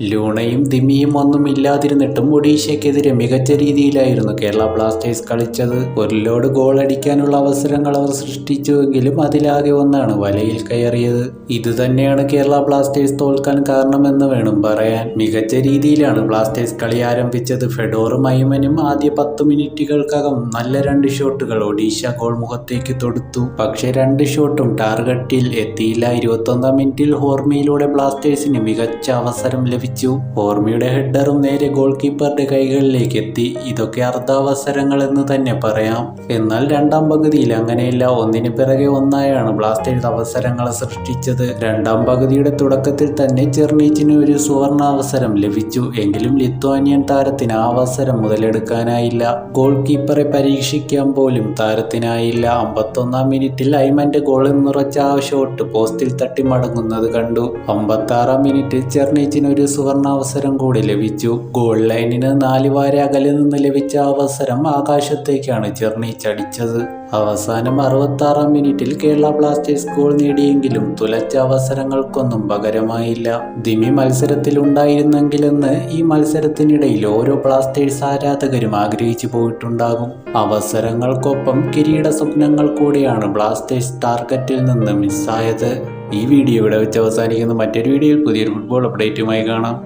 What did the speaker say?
ലൂണയും ദിമിയും ഒന്നും ഇല്ലാതിരുന്നിട്ടും ഒഡീഷയ്ക്കെതിരെ മികച്ച രീതിയിലായിരുന്നു കേരള ബ്ലാസ്റ്റേഴ്സ് കളിച്ചത്. ഒരു ലോഡ് ഗോൾ അടിക്കാനുള്ള അവസരങ്ങൾ അവർ സൃഷ്ടിച്ചുവെങ്കിലും അതിലാകെ ഒന്നാണ് വലയിൽ കയറിയത്. ഇതുതന്നെയാണ് കേരള ബ്ലാസ്റ്റേഴ്സ് തോൽക്കാൻ കാരണമെന്ന് വേണം പറയാൻ. മികച്ച രീതിയിലാണ് ബ്ലാസ്റ്റേഴ്സ് കളി ആരംഭിച്ചത്. ഫെഡോറും അയ്മനും ആദ്യ പത്ത് മിനിറ്റുകൾക്കകം നല്ല രണ്ട് ഷോട്ടുകൾ ഒഡീഷ ഗോൾ മുഖത്തേക്ക് തൊടുത്തു. പക്ഷേ രണ്ട് ഷോട്ടും ടാർഗറ്റിൽ എത്തിയില്ല. ഇരുപത്തൊന്നാം മിനിറ്റിൽ ഹോർമിയിലൂടെ ബ്ലാസ്റ്റേഴ്സിന് മികച്ച അവസരം ലഭിച്ചു. ഹോർമിയുടെ ഹെഡറും നേരെ ഗോൾ കീപ്പറുടെ കൈകളിലേക്ക് എത്തി. ഇതൊക്കെ അർദ്ധാവസരങ്ങൾ എന്ന് തന്നെ പറയാം. എന്നാൽ രണ്ടാം പകുതിയിൽ അങ്ങനെയല്ല. ഒന്നിന് പിറകെ ഒന്നായാണ് ബ്ലാസ്റ്റേഴ്സ് അവസരങ്ങൾ സൃഷ്ടിച്ചത്. രണ്ടാം പകുതിയുടെ തുടക്കത്തിൽ തന്നെ ചെർണീച്ചിന് ഒരു സുവർണ അവസരം ലഭിച്ചു. എങ്കിലും ലിത്വാനിയൻ താരത്തിന് ആ അവസരം മുതലെടുക്കാനായില്ല. ഗോൾ കീപ്പറെ പരീക്ഷിക്കാൻ പോലും താരത്തിനായില്ല. അമ്പത്തൊന്നാം മിനിറ്റിൽ ഐമന്റെ ഗോളിൽ നിറച്ച ആ ഷോട്ട് പോസ്റ്റിൽ തട്ടി മടങ്ങുന്നത് കണ്ടു. അമ്പത്താറാം മിനിറ്റിൽ ചെർണീച്ചിന് ഒരു സുവർണാവസരം കൂടി ലഭിച്ചു. ഗോൾ ലൈനിന് നാല് വാര അകലിൽ നിന്ന് ലഭിച്ച അവസരം ആകാശത്തേക്കാണ് ജെർണി ചടിച്ചത്. അവസാനം അറുപത്താറാം മിനിറ്റിൽ കേരള ബ്ലാസ്റ്റേഴ്സ് ഗോൾ നേടിയെങ്കിലും തുലച്ച അവസരങ്ങൾക്കൊന്നും പകരമായില്ല. ദിമി മത്സരത്തിൽ മത്സരത്തിലുണ്ടായിരുന്നെങ്കിലെന്ന് ഈ മത്സരത്തിനിടയിൽ ഓരോ ബ്ലാസ്റ്റേഴ്സ് ആരാധകരും ആഗ്രഹിച്ചു പോയിട്ടുണ്ടാകും. അവസരങ്ങൾക്കൊപ്പം കിരീട സ്വപ്നങ്ങൾ കൂടിയാണ് ബ്ലാസ്റ്റേഴ്സ് ടാർഗറ്റിൽ നിന്ന് മിസ്സായത് ഈ വീഡിയോ ഇവിടെ വെച്ച് അവസാനിക്കുന്ന. മറ്റൊരു വീഡിയോയിൽ പുതിയൊരു ഫുട്ബോൾ അപ്ഡേറ്റുമായി കാണാം.